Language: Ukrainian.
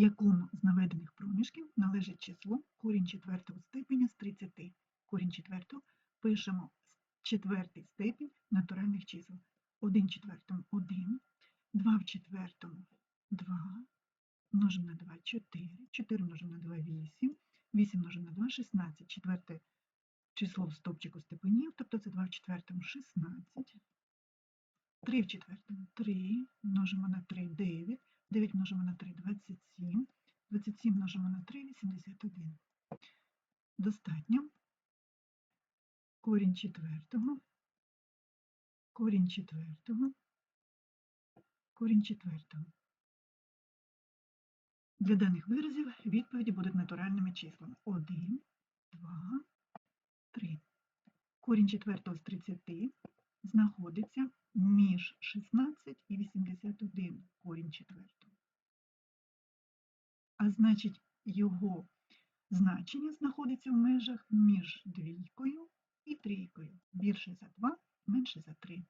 якому з наведених проміжків належить число корінь четвертого степеня з 30. Корінь четвертого пишемо четвертий степінь натуральних чисел. 1 в четвертому 1, 2 в четвертому 2, множимо на 2 4, 4 множимо на 2 8, 8 множимо на 2 16, четверте число в стовпчику степенів, тобто це 2 в четвертому 16, 3 в четвертому 3, множимо на 3 9, 9 множимо на 3 27, 27 множимо на 3 81. Достатньо. Корінь четвертого, корінь четвертого, корінь четвертого. Для даних виразів відповіді будуть натуральними числами. 1, 2, 3. Корінь четвертого з 30 знаходиться між 16 і 81 корінь четвертого. А значить, його значення знаходиться в межах між двійкою і трійкою. Більше за 2, менше за 3.